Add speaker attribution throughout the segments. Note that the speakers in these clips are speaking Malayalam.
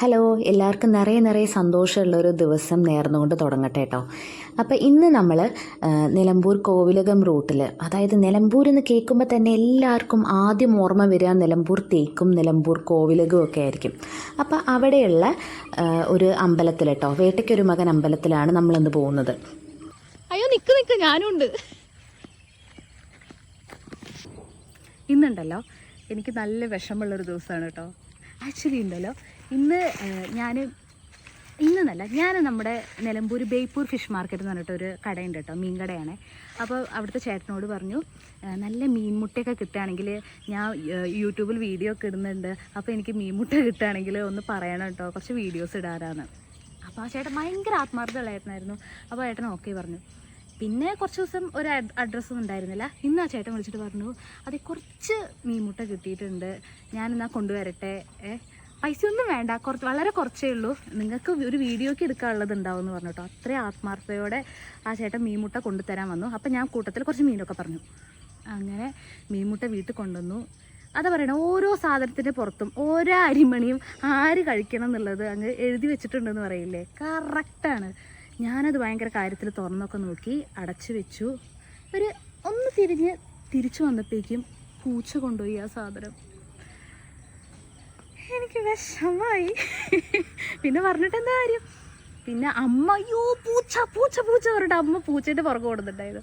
Speaker 1: ഹലോ എല്ലാവർക്കും നിറയെ നിറയെ സന്തോഷമുള്ളൊരു ദിവസം നേർന്നുകൊണ്ട് തുടങ്ങട്ടെ കേട്ടോ. അപ്പോൾ ഇന്ന് നമ്മൾ നിലമ്പൂർ കോവിലകം റൂട്ടിൽ അതായത് നിലമ്പൂർ എന്ന് കേൾക്കുമ്പോൾ തന്നെ എല്ലാവർക്കും ആദ്യം ഓർമ്മ വരിക നിലമ്പൂർ തേക്കും നിലമ്പൂർ കോവിലകവും ഒക്കെ ആയിരിക്കും. അപ്പോൾ അവിടെയുള്ള ഒരു അമ്പലത്തിൽ കേട്ടോ വേട്ടയ്ക്കൊരു മകൻ അമ്പലത്തിലാണ് നമ്മളിന്ന് പോകുന്നത്.
Speaker 2: അയ്യോ നിൽക്ക് നിൽക്ക് ഞാനും ഉണ്ട്. ഇന്നുണ്ടല്ലോ എനിക്ക് നല്ല വിഷമുള്ളൊരു ദിവസമാണ് കേട്ടോ. ആക്ച്വലി ഉണ്ടല്ലോ ഇന്ന് ഞാൻ ഇന്നല്ല ഞാൻ നമ്മുടെ നിലമ്പൂർ ബേപ്പൂർ ഫിഷ് മാർക്കറ്റ് എന്ന് പറഞ്ഞിട്ടൊരു കടയുണ്ട് കേട്ടോ മീൻ കടയാണ്. അപ്പോൾ അവിടുത്തെ ചേട്ടനോട് പറഞ്ഞു നല്ല മീൻമുട്ടയൊക്കെ കിട്ടുകയാണെങ്കിൽ ഞാൻ യൂട്യൂബിൽ വീഡിയോ ഒക്കെ ഇടുന്നുണ്ട് അപ്പോൾ എനിക്ക് മീൻമുട്ട കിട്ടുകയാണെങ്കിൽ ഒന്ന് പറയണം കേട്ടോ കുറച്ച് വീഡിയോസ് ഇടാറാണ് അപ്പോൾ ആ ചേട്ടൻ ഭയങ്കര ആത്മാർത്ഥമുള്ളായിരുന്നായിരുന്നു അപ്പോൾ ചേട്ടൻ ഓക്കെ പറഞ്ഞു. പിന്നെ കുറച്ച് ദിവസം ഒരു അഡ്രസ്സും ഉണ്ടായിരുന്നില്ല. ഇന്ന് ആ ചേട്ടൻ വിളിച്ചിട്ട് പറഞ്ഞു അതെ കുറച്ച് മീൻമുട്ട കിട്ടിയിട്ടുണ്ട്. ഞാനെന്നാ കൊണ്ടുവരട്ടെ പൈസയൊന്നും വേണ്ട. കുറച്ച് വളരെ കുറച്ചേ ഉള്ളൂ. നിങ്ങൾക്ക് ഒരു വീഡിയോക്ക് എടുക്കാനുള്ളത് ഉണ്ടാവും എന്ന് പറഞ്ഞു കേട്ടോ. അത്രയും ആത്മാർത്ഥതയോടെ ആ ചേട്ടൻ മീൻമുട്ട കൊണ്ടുതരാൻ വന്നു. അപ്പം ഞാൻ കൂട്ടത്തിൽ കുറച്ച് മീനൊക്കെ പറഞ്ഞു. അങ്ങനെ മീൻമുട്ട വീട്ടിൽ കൊണ്ടുവന്നു. അതാ പറയണേ ഓരോ സാധനത്തിന്റെ പുറത്തും ഓരോ അരിമണിയും ആര് കഴിക്കണം എന്നുള്ളത് അങ്ങ് എഴുതി വെച്ചിട്ടുണ്ടെന്ന് പറയില്ലേ? കറക്റ്റാണ് ഞാനത് ഭയങ്കര കാര്യത്തിൽ തുറന്നൊക്കെ നോക്കി അടച്ചു വെച്ചു. ഒരു ഒന്ന് തിരിഞ്ഞ് തിരിച്ചു വന്നപ്പോഴേക്കും പൂച്ച കൊണ്ടുപോയി ആ സാധനം. എനിക്ക് വിഷമായി. പിന്നെ പറഞ്ഞിട്ട് എന്താ കാര്യം? പിന്നെ അമ്മ അയ്യോ പൂച്ച പൂച്ച പൂച്ച പറഞ്ഞിട്ട് അമ്മ പൂച്ചേന്റെ പുറകെ കൊടുത്തിട്ടുണ്ടായത്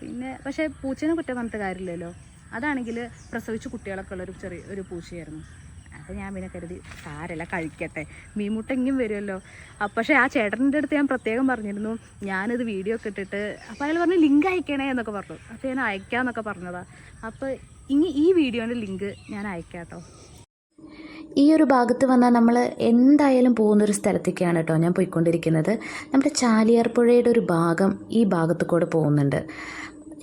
Speaker 2: പിന്നെ പക്ഷേ പൂച്ചേനെ കുറ്റം പറഞ്ഞിട്ട് കാര്യമില്ലല്ലോ. അതാണെങ്കിൽ പ്രസവിച്ച് കുട്ടികളൊക്കെ ഉള്ളൊരു ചെറിയ ഒരു പൂച്ചയായിരുന്നു. അപ്പോൾ ഞാൻ പിന്നെ കരുതി സാരല്ല കഴിക്കട്ടെ. മീൻമുട്ടെങ്കിലും വരുമല്ലോ. അപ്പം പക്ഷേ ആ ചേട്ടന്റെ അടുത്ത് ഞാൻ പ്രത്യേകം പറഞ്ഞിരുന്നു ഞാനിത് വീഡിയോ ഒക്കെ ഇട്ടിട്ട് അപ്പോൾ അയാൾ പറഞ്ഞു ലിങ്ക് അയക്കണേ എന്നൊക്കെ പറഞ്ഞു. അപ്പോൾ ഞാൻ അയക്കാമെന്നൊക്കെ പറഞ്ഞതാണ് അപ്പോൾ ഇനി ഈ വീഡിയോന്റെ ലിങ്ക് ഞാൻ അയക്കാം കേട്ടോ
Speaker 1: ഈ ഒരു ഭാഗത്ത് വന്നാൽ നമ്മൾ എന്തായാലും പോകുന്നൊരു സ്ഥലത്തേക്കാണ് കേട്ടോ ഞാൻ പോയിക്കൊണ്ടിരിക്കുന്നത്. നമ്മുടെ ചാലിയാർ പുഴയുടെ ഒരു ഭാഗം ഈ ഭാഗത്ത് കൂടെ പോകുന്നുണ്ട്.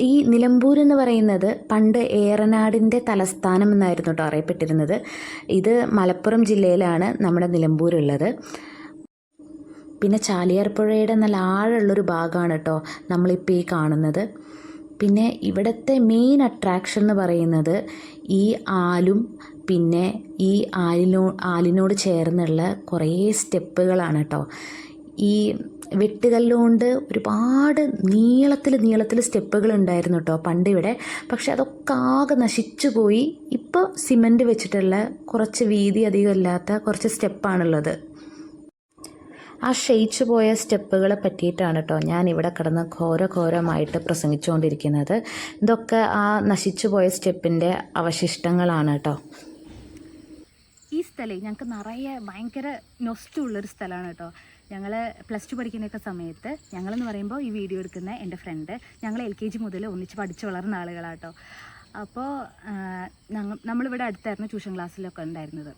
Speaker 1: ഈ നിലമ്പൂർ എന്ന് പറയുന്നത് പണ്ട് ഏറനാടിന്റെ തലസ്ഥാനം എന്നായിരുന്നു കേട്ടോ അറിയപ്പെട്ടിരുന്നത്. ഇത് മലപ്പുറം ജില്ലയിലാണ് നമ്മുടെ നിലമ്പൂരുള്ളത് പിന്നെ ചാലിയാർ പുഴയുടെ നല്ല ആഴമുള്ളൊരു ഭാഗമാണ് കേട്ടോ നമ്മളിപ്പോൾ ഈ കാണുന്നത്. പിന്നെ ഇവിടുത്തെ മെയിൻ അട്രാക്ഷൻ എന്ന് പറയുന്നത് ഈ ആലും പിന്നെ ഈ ആലിനോ ആലിനോട് ചേർന്നുള്ള കുറേ സ്റ്റെപ്പുകളാണ് കേട്ടോ ഈ വെട്ടുകല്ലുകൊണ്ട് ഒരുപാട് നീളത്തിൽ നീളത്തിൽ സ്റ്റെപ്പുകൾ ഉണ്ടായിരുന്നു കേട്ടോ പണ്ട് ഇവിടെ. പക്ഷെ അതൊക്കെ ആകെ നശിച്ചു പോയി. ഇപ്പോൾ സിമന്റ് വെച്ചിട്ടുള്ള കുറച്ച് വീതി അധികം ഇല്ലാത്ത കുറച്ച് സ്റ്റെപ്പാണുള്ളത്. ആ ക്ഷയിച്ചു പോയ സ്റ്റെപ്പുകളെ പറ്റിയിട്ടാണ് കേട്ടോ ഞാൻ ഇവിടെ കിടന്ന് ഘോര ഘോരമായിട്ട് പ്രസംഗിച്ചുകൊണ്ടിരിക്കുന്നത്. ഇതൊക്കെ ആ നശിച്ചു പോയ സ്റ്റെപ്പിന്റെ അവശിഷ്ടങ്ങളാണ് കേട്ടോ
Speaker 2: ഈ സ്ഥലം ഞങ്ങൾക്ക് നിറയെ ഭയങ്കര നൊസ്റ്റുള്ളൊരു സ്ഥലമാണ് കേട്ടോ. ഞങ്ങൾ പ്ലസ് ടു പഠിക്കുന്നൊക്കെ സമയത്ത് ഞങ്ങളെന്ന് പറയുമ്പോൾ ഈ വീഡിയോ എടുക്കുന്ന എന്റെ ഫ്രണ്ട് ഞങ്ങൾ എൽ കെ ജി മുതൽ ഒന്നിച്ച് പഠിച്ചു വളർന്ന ആളുകളാണ് കേട്ടോ അപ്പോൾ ഞങ്ങൾ നമ്മളിവിടെ അടുത്തായിരുന്നു ട്യൂഷൻ ക്ലാസ്സിലൊക്കെ ഉണ്ടായിരുന്നത്.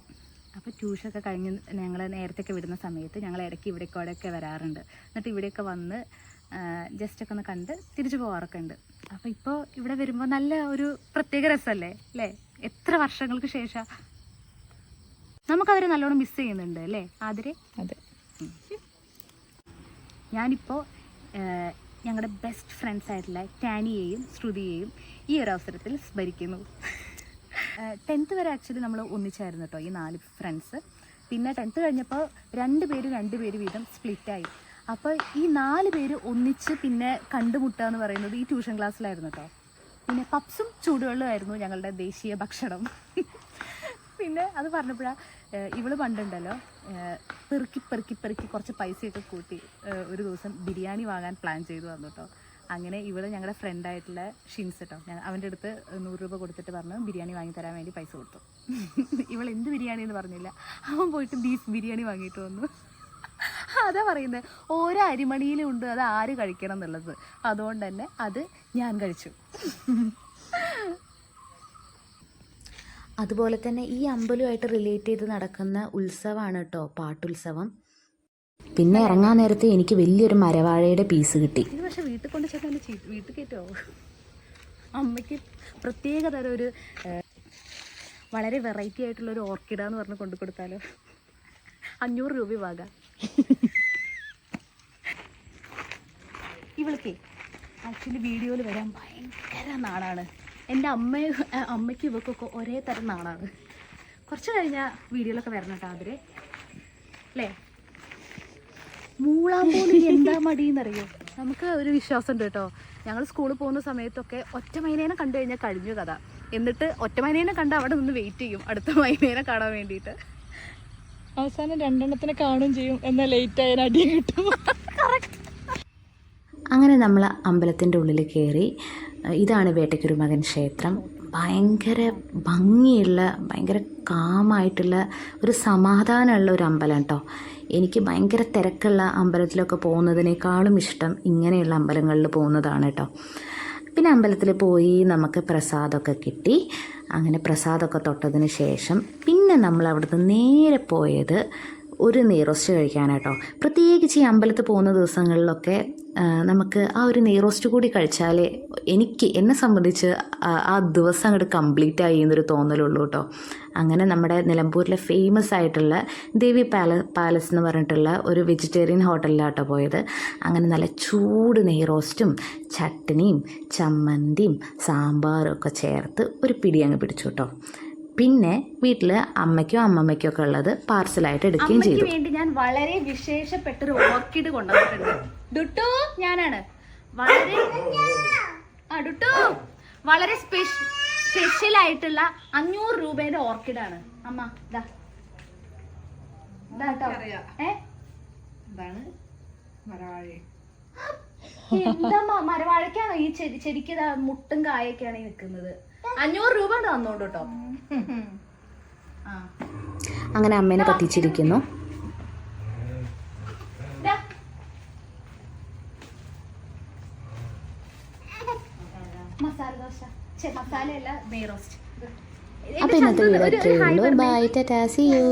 Speaker 2: അപ്പോൾ ട്യൂഷനൊക്കെ കഴിഞ്ഞ് ഞങ്ങൾ നേരത്തെയൊക്കെ വിടുന്ന സമയത്ത് ഞങ്ങൾ ഇടയ്ക്ക് ഇവിടേക്ക് അവിടെയൊക്കെ വരാറുണ്ട്. എന്നിട്ട് ഇവിടെയൊക്കെ വന്ന് ജസ്റ്റ് ഒക്കെ ഒന്ന് കണ്ട് തിരിച്ചു പോകാറൊക്കെ ഉണ്ട്. അപ്പോൾ ഇപ്പോൾ ഇവിടെ വരുമ്പോൾ നല്ല ഒരു പ്രത്യേക രസമല്ലേ അല്ലേ? എത്ര വർഷങ്ങൾക്ക് ശേഷം നമുക്കവരെ നല്ലോണം മിസ് ചെയ്യുന്നുണ്ട് അല്ലേ? ആതിരെ?
Speaker 1: അതെ.
Speaker 2: ഞാനിപ്പോൾ ഞങ്ങളുടെ ബെസ്റ്റ് ഫ്രണ്ട്സ് ആയിട്ടുള്ള ടാനിയെയും ശ്രുതിയെയും ഈ ഒരു അവസരത്തിൽ സ്മരിക്കുന്നു. ടെൻത്ത് വരെ ആക്ച്വലി നമ്മൾ ഒന്നിച്ചായിരുന്നു കേട്ടോ ഈ നാല് ഫ്രണ്ട്സ് പിന്നെ ടെൻത്ത് കഴിഞ്ഞപ്പോൾ രണ്ട് പേര് രണ്ട് പേര് വീതം സ്പ്ലിറ്റായി അപ്പോൾ ഈ നാല് പേര് ഒന്നിച്ച് പിന്നെ കണ്ടുമുട്ടുക എന്ന് പറയുന്നത് ഈ ട്യൂഷൻ ക്ലാസ്സിലായിരുന്നു കേട്ടോ പിന്നെ പപ്സും ചൂടുവെള്ളമായിരുന്നു ഞങ്ങളുടെ ദേശീയ ഭക്ഷണം. പിന്നെ അത് പറഞ്ഞപ്പോഴാണ് ഇവൾ പണ്ടുണ്ടല്ലോ പെറുക്കി പെറുക്കി പെറുക്കി കുറച്ച് പൈസയൊക്കെ കൂട്ടി ഒരു ദിവസം ബിരിയാണി വാങ്ങാൻ പ്ലാൻ ചെയ്തു വന്നു കേട്ടോ അങ്ങനെ ഇവൾ ഞങ്ങളുടെ ഫ്രണ്ടായിട്ടുള്ള ഷിൻസ് കേട്ടോ ഞാൻ അവന്റെ അടുത്ത് നൂറ് രൂപ കൊടുത്തിട്ട് പറഞ്ഞു ബിരിയാണി വാങ്ങി തരാൻ വേണ്ടി പൈസ കൊടുത്തു. ഇവൾ എന്ത് ബിരിയാണി എന്ന് പറഞ്ഞില്ല. അവൻ പോയിട്ട് ബീഫ് ബിരിയാണി വാങ്ങിയിട്ട് വന്നു. അതാ പറയുന്നത് ഓരോ അരിമണിയിലും ഉണ്ട് അത് ആര് കഴിക്കണം എന്നുള്ളത്. അതുകൊണ്ട് തന്നെ അത് ഞാൻ കഴിച്ചു.
Speaker 1: അതുപോലെ തന്നെ ഈ അമ്പലമായിട്ട് റിലേറ്റ് ചെയ്ത് നടക്കുന്ന ഉത്സവമാണ് കേട്ടോ പാട്ടുത്സവം. പിന്നെ ഇറങ്ങാൻ നേരത്തെ എനിക്ക് വലിയൊരു മരവാഴയുടെ പീസ് കിട്ടി.
Speaker 2: ഇത് പക്ഷെ വീട്ടിൽ കൊണ്ട് ചെന്നാൽ വീട്ടിൽ കയറ്റോ? അമ്മയ്ക്ക് പ്രത്യേക തരം ഒരു വളരെ വെറൈറ്റി ആയിട്ടുള്ള ഒരു ഓർക്കിഡ എന്ന് പറഞ്ഞ് കൊണ്ടു കൊടുത്താലോ? അഞ്ഞൂറ് രൂപ വാക ഇവൾക്കേ ആക്ച്വലി വീഡിയോയിൽ വരാൻ ഭയങ്കര നാടാണ് എന്റെ അമ്മ അമ്മയ്ക്കും ഇവക്കൊക്കെ ഒരേ തരം നാടാണ്. കുറച്ച് കഴിഞ്ഞ വീഡിയോയിലൊക്കെ വരണം കേട്ടോ അവർ അല്ലേ? മൂളാൻ പോലും എന്താ മടിയെന്നറിയോ? നമുക്ക് ഒരു വിശ്വാസം ഉണ്ട് കേട്ടോ. ഞങ്ങൾ സ്കൂളിൽ പോകുന്ന സമയത്തൊക്കെ ഒറ്റ മൈനേനെ കണ്ടു കഴിഞ്ഞാൽ കഴിഞ്ഞു കഥ. എന്നിട്ട് ഒറ്റ മൈനേനെ കണ്ട് അവിടെ നിന്ന് വെയിറ്റ് ചെയ്യും അടുത്ത മൈനേനെ കാണാൻ വേണ്ടിയിട്ട്.
Speaker 3: അവസാനം രണ്ടെണ്ണത്തിനെ കാണുകയും ചെയ്യും എന്നാൽ ലേറ്റ് ആയാൽ അടി കിട്ടും.
Speaker 1: അങ്ങനെ നമ്മൾ അമ്പലത്തിന്റെ ഉള്ളിൽ കയറി ഇതാണ് വേട്ടയ്ക്കൊരു മകൻ ക്ഷേത്രം. ഭയങ്കര ഭംഗിയുള്ള ഭയങ്കര കാമായിട്ടുള്ള ഒരു സമാധാനമുള്ള ഒരു അമ്പലം കേട്ടോ എനിക്ക് ഭയങ്കര തിരക്കുള്ള അമ്പലത്തിലൊക്കെ പോകുന്നതിനേക്കാളും ഇഷ്ടം ഇങ്ങനെയുള്ള അമ്പലങ്ങളിൽ പോകുന്നതാണ് കേട്ടോ പിന്നെ അമ്പലത്തിൽ പോയി നമുക്ക് പ്രസാദമൊക്കെ കിട്ടി. അങ്ങനെ പ്രസാദമൊക്കെ തൊട്ടതിന് ശേഷം പിന്നെ നമ്മൾ അവിടുന്ന് നേരെ പോയത് ഒരു നെയ്റോസ്റ്റ് കഴിക്കാനാട്ടോ. പ്രത്യേകിച്ച് ഈ അമ്പലത്തിൽ പോകുന്ന ദിവസങ്ങളിലൊക്കെ നമുക്ക് ആ ഒരു നെയ്റോസ്റ്റ് കൂടി കഴിച്ചാലേ എനിക്ക് എന്നെ സംബന്ധിച്ച് ആ- ദിവസം അങ്ങോട്ട് കംപ്ലീറ്റ് ആയി എന്നൊരു തോന്നലുള്ളൂ കേട്ടോ അങ്ങനെ നമ്മുടെ നിലമ്പൂരിലെ ഫേമസ് ആയിട്ടുള്ള ദേവി പാല പാലസ് എന്ന് പറഞ്ഞിട്ടുള്ള ഒരു വെജിറ്റേറിയൻ ഹോട്ടലിലാട്ടോ പോയത്. അങ്ങനെ നല്ല ചൂട് നെയ്റോസ്റ്റും ചട്ടിനിയും ചമ്മന്തിയും സാമ്പാറും ഒക്കെ ചേർത്ത് ഒരു പിടി അങ്ങ് പിടിച്ചു കേട്ടോ പിന്നെ വീട്ടിൽ അമ്മയ്ക്കോ അമ്മമ്മയ്ക്കോ ഒക്കെ ഉള്ളത് പാർസലായിട്ട് എടുക്കുകയും ചെയ്തു.
Speaker 2: വേണ്ടി ഞാൻ വളരെ വിശേഷപ്പെട്ട ഒരു ഓർക്കിഡ് കൊണ്ടുവന്നിട്ടുണ്ട്. ഡുട്ടു ഞാനാണ്. വളരെ ആ ഡുട്ടു. വളരെ സ്പെഷ്യൽ ആയിട്ടുള്ള അഞ്ഞൂറ് രൂപയുടെ ഓർക്കിഡ് ആണ്. അമ്മ ഇതാ ഏ?
Speaker 3: എന്താണ്?
Speaker 2: എന്താ മരവാഴക്കാണോ ഈ ചെടി ചെടിക്ക് മുട്ടും കായൊക്കെയാണ് ഈ നിൽക്കുന്നത് അഞ്ഞൂറ് രൂപ തന്നോണ്ട് കേട്ടോ.
Speaker 1: അങ്ങനെ അമ്മേനെ കത്തിച്ചിരിക്കുന്നു.
Speaker 2: മസാല ദോശ. മസാലയല്ല നെയ് റോസ്റ്റ്.
Speaker 1: അപ്പോൾ ഇന്നത്തെ video bye tata see you